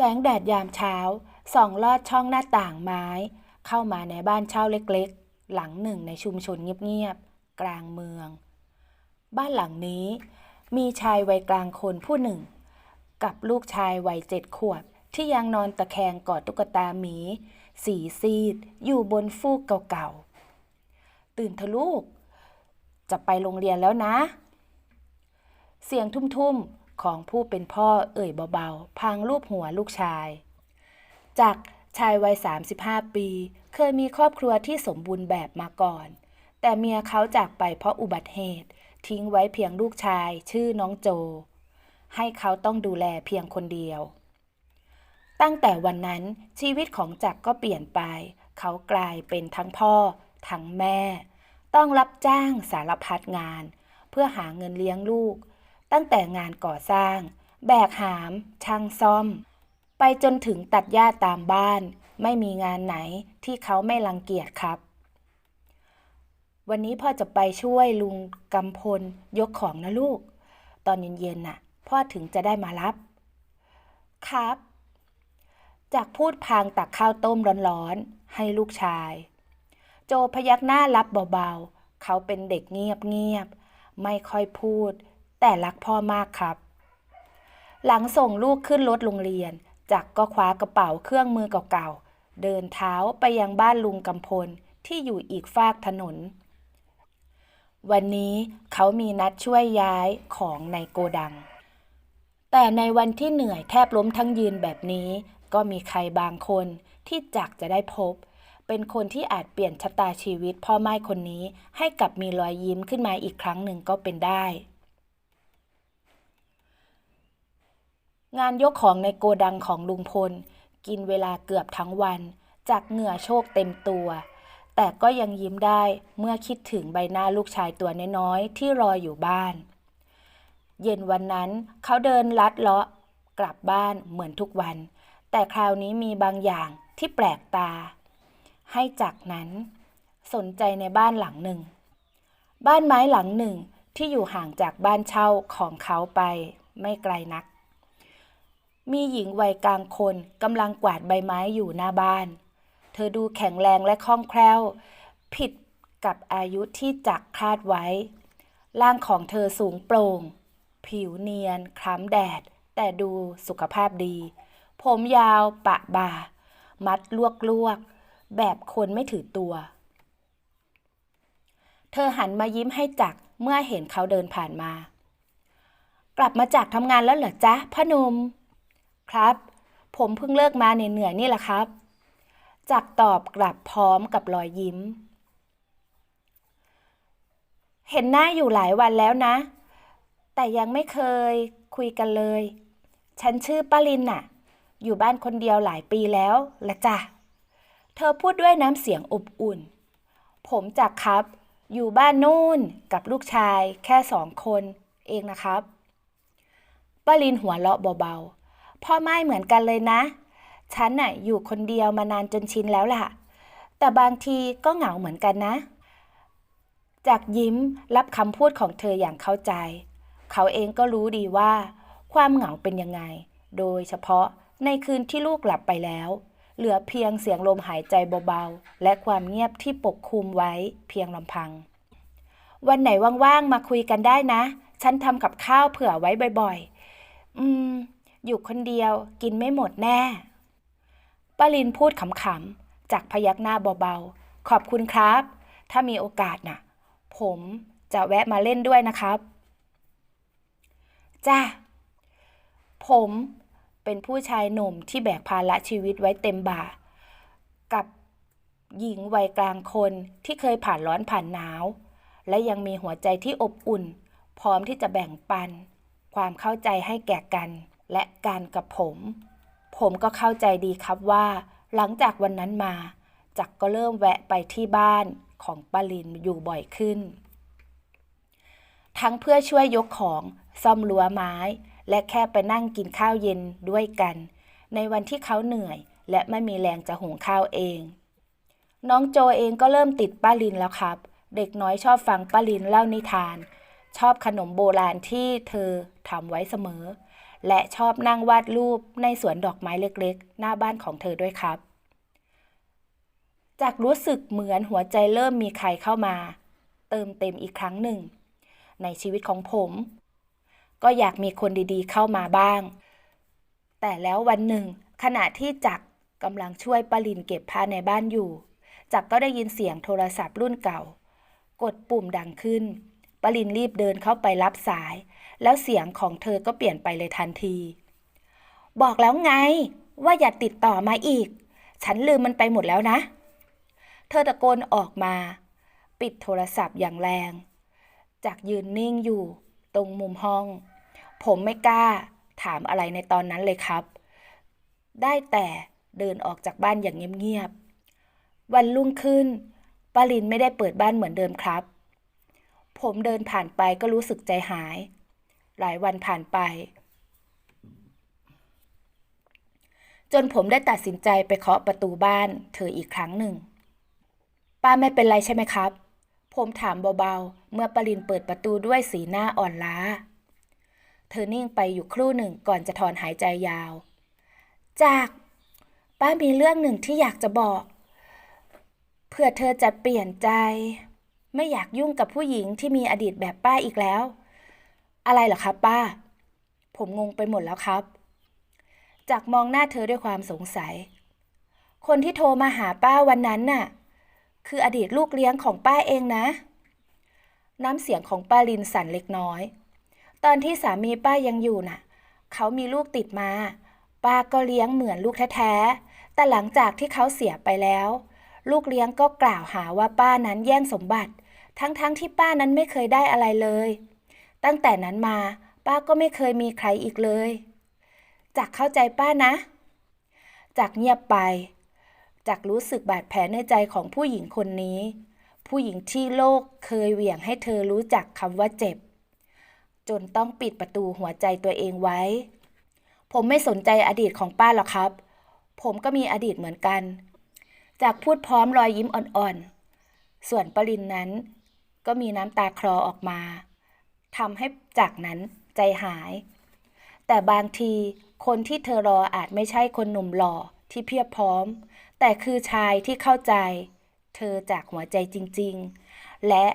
แสงแดดยามเช้าส่องลอดช่องหน้าต่างไม้ เข้ามาในบ้านเช่าเล็กๆ หลังหนึ่งในชุมชนเงียบๆ กลางเมือง บ้านหลังนี้ มีชายวัยกลางคนผู้หนึ่ง กับลูกชายวัยเจ็ดขวบ ที่ยังนอนตะแคงกอดตุ๊กตาหมี สีซีด อยู่บนฟูกเก่าๆ ตื่นเถอะลูก จะไปโรงเรียนแล้วนะ เสียงทุ่มๆ ของผู้เป็นพ่อเอ่ยเบาๆ พางรูปหัวลูกชาย จากชายวัย 35 ปี เคยมีครอบครัวที่สมบูรณ์แบบมาก่อน แต่เมียเขาจากไปเพราะอุบัติเหตุ ทิ้งไว้เพียงลูกชายชื่อน้องโจ ให้เขาต้องดูแลเพียงคนเดียว ตั้งแต่วันนั้นชีวิตของจักรก็เปลี่ยนไป เขากลายเป็นทั้งพ่อ ทั้งแม่ ต้องรับจ้างสารพัดงาน เพื่อหาเงินเลี้ยงลูก ตั้งแต่งานก่อสร้าง แบกหาม ช่างซ่อม ไปจนถึงตัดหญ้าตามบ้าน ไม่มีงานไหนที่เขาไม่รังเกียจครับ วันนี้พ่อจะไปช่วยลุงกำพลยกของนะลูก ตอนเย็นๆน่ะ พ่อถึงจะได้มารับ ครับ จากพูดพางตักข้าวต้มร้อนๆ ให้ลูกชาย โจพยักหน้ารับเบาๆ เขาเป็นเด็กเงียบๆ ไม่ค่อยพูด แต่รักพ่อมากครับ หลังส่งลูกขึ้นรถโรงเรียน จักก็คว้ากระเป๋าเครื่องมือเก่าๆ เดินเท้าไปยังบ้านลุงกำพลที่อยู่อีกฟากถนน วันนี้เขามีนัดช่วยย้ายของในโกดัง แต่ในวันที่เหนื่อยแทบล้มทั้งยืนแบบนี้ ก็มีใครบางคนที่จักจะได้พบ เป็นคนที่อาจเปลี่ยนชะตาชีวิตพ่อไม้คนนี้ให้กลับมีรอยยิ้มขึ้นมาอีกครั้งหนึ่งก็เป็นได้ งานยกของในโกดังของลุงพล กินเวลาเกือบทั้งวัน จากเหงื่อโชกเต็มตัว แต่ก็ยังยิ้มได้เมื่อคิดถึงใบหน้าลูกชายตัวน้อยๆที่รออยู่บ้าน เย็นวันนั้นเขาเดินลัดเลาะ กลับบ้านเหมือนทุกวัน แต่คราวนี้มีบางอย่างที่แปลกตา ให้จากนั้นสนใจในบ้านหลังหนึ่ง บ้านไม้หลังหนึ่งที่อยู่ห่างจากบ้านเช่าของเขาไปไม่ไกลนัก มีหญิงวัยกลางคนกำลังกวาดใบไม้อยู่หน้าบ้าน เธอดูแข็งแรงและคล่องแคล่ว ผิดกับอายุที่จักคาดไว้ ร่างของเธอสูงโปร่ง ผิวเนียน คล้ำแดด แต่ดูสุขภาพดี ผมยาวปะบ่า มัดลวกลวกๆแบบคนไม่ถือตัว เธอหันมายิ้มให้จักเมื่อเห็นเขาเดินผ่านมา กลับมาจากทำงานแล้วเหรอจ๊ะพ่อหนุ่ม ครับ ผมเพิ่งเลิกมาเหนื่อยๆนี่แหละครับ จักตอบกลับพร้อมกับรอยยิ้ม เห็นหน้าอยู่หลายวันแล้วนะ แต่ยังไม่เคยคุยกันเลย ฉันชื่อป้าลินน่ะ อยู่บ้านคนเดียวหลายปีแล้วละจ้ะ เธอพูดด้วยน้ำเสียงอบอุ่น ผมจักครับ อยู่บ้านนู่นกับลูกชายแค่สองคนเองนะครับป้าลินหัวเราะเบาๆ พ่อไม่เหมือนกันเลยนะ ฉันน่ะอยู่คนเดียวมานานจนชินแล้วล่ะ แต่บางทีก็เหงาเหมือนกันนะ จากยิ้มรับคำพูดของเธออย่างเข้าใจ เขาเองก็รู้ดีว่า ความเหงาเป็นยังไง โดยเฉพาะในคืนที่ลูกหลับไปแล้ว เหลือเพียงเสียงลมหายใจเบาๆ และความเงียบที่ปกคลุมไว้เพียงลำพัง วันไหนว่างๆ มาคุยกันได้นะ ฉันทำกับข้าวเผื่อไว้บ่อยๆ อืม อยู่คนเดียวกินไม่หมดแน่ป้าลินพูดขำๆ จากพยักหน้าเบาๆ ขอบคุณครับ ถ้ามีโอกาสน่ะ ผมจะแวะมาเล่นด้วยนะครับ จ้า ผมเป็นผู้ชายหนุ่มที่แบกภาระชีวิตไว้เต็มบ่า กับหญิงวัยกลางคนที่เคยผ่านร้อนผ่านหนาว และยังมีหัวใจที่อบอุ่น พร้อมที่จะแบ่งปัน ความเข้าใจให้แก่กัน และการกับผม ผมก็เข้าใจดีครับว่า หลังจากวันนั้นมาจักก็เริ่มแวะไปที่บ้านของปาลินอยู่บ่อยขึ้น ทั้งเพื่อช่วยยกของซ่อมรั้วไม้ และแค่ไปนั่งกินข้าวเย็นด้วยกัน ในวันที่เขาเหนื่อย และไม่มีแรงจะหุงข้าวเอง น้องโจเองก็เริ่มติดป้าลินแล้วครับ เด็กน้อยชอบฟังป้าลินเล่านิทาน ชอบขนมโบราณที่เธอทำไว้เสมอ และชอบนั่งวาดรูปในสวนดอกไม้เล็กๆ หน้าบ้านของเธอด้วยครับ จากรู้สึกเหมือนหัวใจเริ่มมีใครเข้ามา เติมเต็มอีกครั้งหนึ่ง ในชีวิตของผม ก็อยากมีคนดีๆ เข้ามาบ้าง แต่แล้ววันหนึ่ง ขณะที่จักรกำลังช่วยปลินเก็บผ้าในบ้านอยู่ จักรก็ได้ยินเสียงโทรศัพท์รุ่นเก่า กดปุ่มดังขึ้น ปลินรีบเดินเข้าไปรับสาย แล้วเสียงของเธอก็เปลี่ยนไปเลยทันที บอกแล้วไงว่าอย่าติดต่อมาอีก ฉันลืมมันไปหมดแล้วนะ เธอตะโกนออกมา ปิดโทรศัพท์อย่างแรง จากยืนนิ่งอยู่ตรงมุมห้อง ผมไม่กล้าถามอะไรในตอนนั้นเลยครับ ได้แต่เดินออกจากบ้านอย่างเงียบๆ วันรุ่งขึ้นปาลินไม่ได้เปิดบ้านเหมือนเดิมครับ ผมเดินผ่านไปก็รู้สึกใจหาย หลายวันผ่านไป จนผมได้ตัดสินใจไปเคาะประตูบ้านเธออีกครั้งหนึ่ง ป้าไม่เป็นไรใช่ไหมครับ ผมถามเบาๆ เมื่อปรินเปิดประตูด้วยสีหน้าอ่อนล้า เธอนิ่งไปอยู่ครู่หนึ่งก่อนจะถอนหายใจยาว จาก ป้ามีเรื่องหนึ่งที่อยากจะบอก เพื่อเธอจะเปลี่ยนใจ ไม่อยากยุ่งกับผู้หญิงที่มีอดีตแบบป้าอีกแล้ว อะไรเหรอครับป้า ผมงงไปหมดแล้วครับ จากมองหน้าเธอด้วยความสงสัย คนที่โทรมาหาป้าวันนั้นน่ะ คืออดีตลูกเลี้ยงของป้าเองนะ น้ำเสียงของป้าลินสั่นเล็กน้อย ตอนที่สามีป้ายังอยู่น่ะ เขามีลูกติดมา ป้าก็เลี้ยงเหมือนลูกแท้ๆ แต่หลังจากที่เขาเสียไปแล้ว ลูกเลี้ยงก็กล่าวหาว่าป้านั้นแย่งสมบัติ ทั้งๆทที่ป้านั้นไม่เคยได้อะไรเลย ตั้งแต่นั้นมาป้าก็ไม่เคยมีใครอีกเลยจากเข้าใจป้านะจากเงียบไปจากรู้สึกบาดแผลในใจของผู้หญิงคนนี้ ผู้หญิงที่โลกเคยเหวี่ยงให้เธอรู้จักคำว่าเจ็บ จนต้องปิดประตูหัวใจตัวเองไว้ ผมไม่สนใจอดีตของป้าหรอกครับ ผมก็มีอดีตเหมือนกัน จากพูดพร้อมรอยยิ้มอ่อนๆ ส่วนปรินนั้น ก็มีน้ำตาคลอออกมาทำให้จากนั้นใจหาย แต่บางทีคนที่เธอรออาจไม่ใช่คนหนุ่มหล่อที่เพียบพร้อม แต่คือชายที่เข้าใจ เธอจากหัวใจจริงๆ และ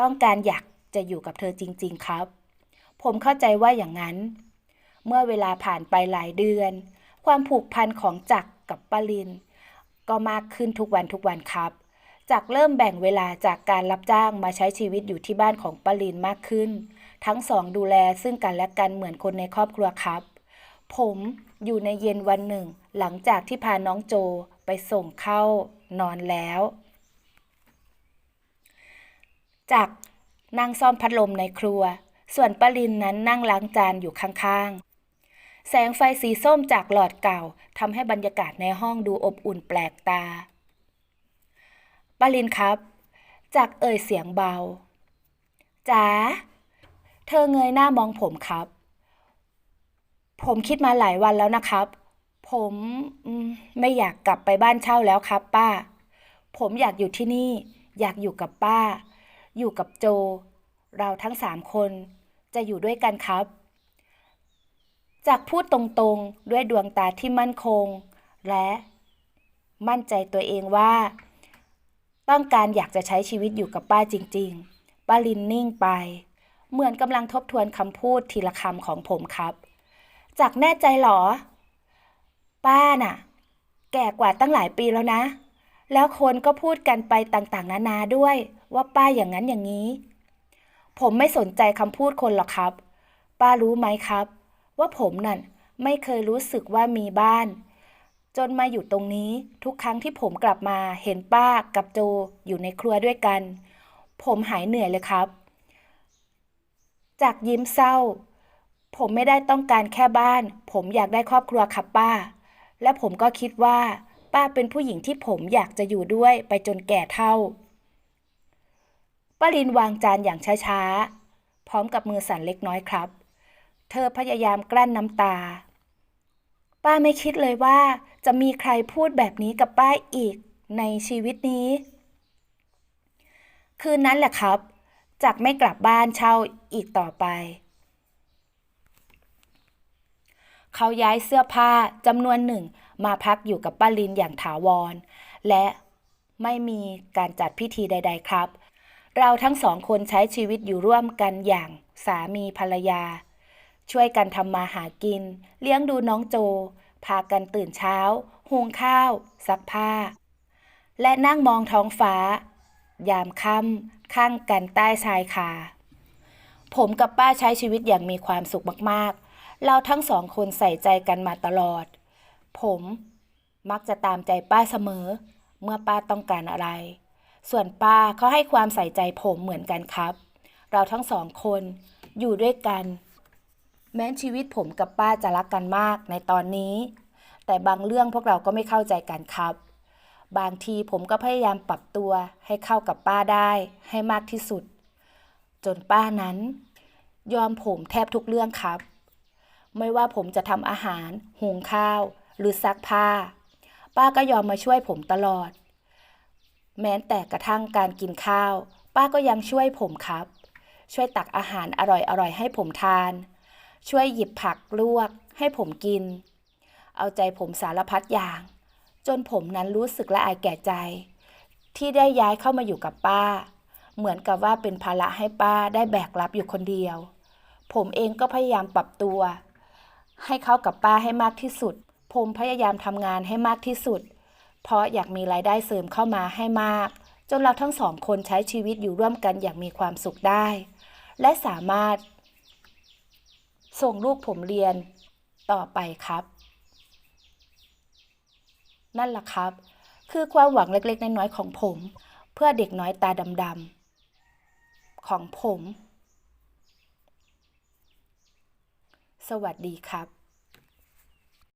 ต้องการอยากจะอยู่กับเธอจริง ๆ ครับ ผมเข้าใจว่าอย่างนั้น เมื่อเวลาผ่านไปหลายเดือน ความผูกพันของจักรกับปลิน ก็มากขึ้นทุกวันทุกวันครับจักเริ่มแบ่งเวลาจากการรับจ้างมาใช้ชีวิตอยู่ที่บ้านของปลินมากขึ้น ทั้งสองดูแลซึ่งกันและกันเหมือนคนในครอบครัวครับ ผมอยู่ในเย็นวันหนึ่ง หลังจากที่พาน้องโจไปส่งเข้านอนแล้ว จากนั่งซ่อมพัดลมในครัว ส่วนปรินนั้นนั่งล้างจานอยู่ข้างๆ แสงไฟสีส้มจากหลอดเก่าทำให้บรรยากาศในห้องดูอบอุ่นแปลกตาปรินครับ จากเอ่ยเสียงเบาจ๋าเธอเงยหน้ามองผมครับ ผมคิดมาหลายวันแล้วนะครับผมมไม่อยากกลับไปบ้านเช่าแล้วครับ ป้า ผมอยากอยู่ที่นี่ อยากอยู่กับป้า อยู่กับโจ เราทั้งสามคน จะอยู่ด้วยกันครับ จากพูดตรงๆด้วยดวงตาที่มั่นคง และมั่นใจตัวเองว่า ต้องการอยากจะใช้ชีวิตอยู่กับป้าจริงๆป้าลินนิ่งไป เหมือนกำลังทบทวนคำพูดทีละคำของผมครับ จากแน่ใจหรอ ป้าน่ะ แก่กว่าตั้งหลายปีแล้วนะ แล้วคนก็พูดกันไปต่างๆ นานาด้วย ว่าป้าอย่างนั้นอย่างนี้ ผมไม่สนใจคำพูดคนหรอกครับ ป้ารู้ไหมครับ ว่าผมนั่นไม่เคยรู้สึกว่ามีบ้าน จนมาอยู่ตรงนี้ทุกครั้งที่ผมกลับมาเห็นป้ากับโจอยู่ในครัวด้วยกัน ผมหายเหนื่อยเลยครับ จากยิ้มเศร้า ผมไม่ได้ต้องการแค่บ้าน ผมอยากได้ครอบครัวครับป้า และผมก็คิดว่า ป้าเป็นผู้หญิงที่ผมอยากจะอยู่ด้วยไปจนแก่เท่าป้าลินวางจานอย่างช้าๆ พร้อมกับมือสั่นเล็กน้อยครับ เธอพยายามกลั้นน้ำตา ป้าไม่คิดเลยว่าจะมีใครพูดแบบนี้กับป้าอีกในชีวิตนี้ คืนนั้นแหละครับจากไม่กลับบ้านเช่าอีกต่อไป เขาย้ายเสื้อผ้าจำนวนหนึ่งมาพักอยู่กับป้าลินอย่างถาวร และไม่มีการจัดพิธีใด ๆ ครับ เราทั้งสองคนใช้ชีวิตอยู่ร่วมกันอย่างสามีภรรยา ช่วยกันทำมาหากิน เลี้ยงดูน้องโจ พากันตื่นเช้า หุงข้าว ซักผ้า และนั่งมองท้องฟ้า ยามค่ำข้างกันใต้ชายคา ผมกับป้าใช้ชีวิตอย่างมีความสุขมากๆ เราทั้งสองคนใส่ใจกันมาตลอด ผมมักจะตามใจป้าเสมอ เมื่อป้าต้องการอะไร ส่วนป้าเขาให้ความใส่ใจผมเหมือนกันครับ เราทั้งสองคนอยู่ด้วยกัน แม้ชีวิตผมกับป้าจะรักกันมากในตอนนี้ แต่บางเรื่องพวกเราก็ไม่เข้าใจกันครับ บางทีผมก็พยายามปรับตัวให้เข้ากับป้าได้ให้มากที่สุด จนป้านั้น ยอมผมแทบทุกเรื่องครับ ไม่ว่าผมจะทำอาหาร หุงข้าว หรือซักผ้า ป้าก็ยอมมาช่วยผมตลอด แม้แต่กระทั่งการกินข้าว ป้าก็ยังช่วยผมครับ ช่วยตักอาหารอร่อยๆให้ผมทาน ช่วยหยิบผักลวกให้ผมกิน เอาใจผมสารพัดอย่าง จนผมนั้นรู้สึกละอายแก่ใจ ที่ได้ย้ายเข้ามาอยู่กับป้า เหมือนกับว่าเป็นภาระให้ป้าได้แบกรับอยู่คนเดียว ผมเองก็พยายามปรับตัว ให้เข้ากับป้าให้มากที่สุด ผมพยายามทำงานให้มากที่สุด เพราะอยากมีรายได้เสริมเข้ามาให้มาก จนเราทั้งสองคนใช้ชีวิตอยู่ร่วมกันอย่างมีความสุขได้ และสามารถ ส่งลูกผมเรียนต่อไปครับ นั่นแหละครับ คือความหวังเล็กๆ น้อยๆของผม เพื่อเด็กน้อยตาดำๆของผม สวัสดีครับ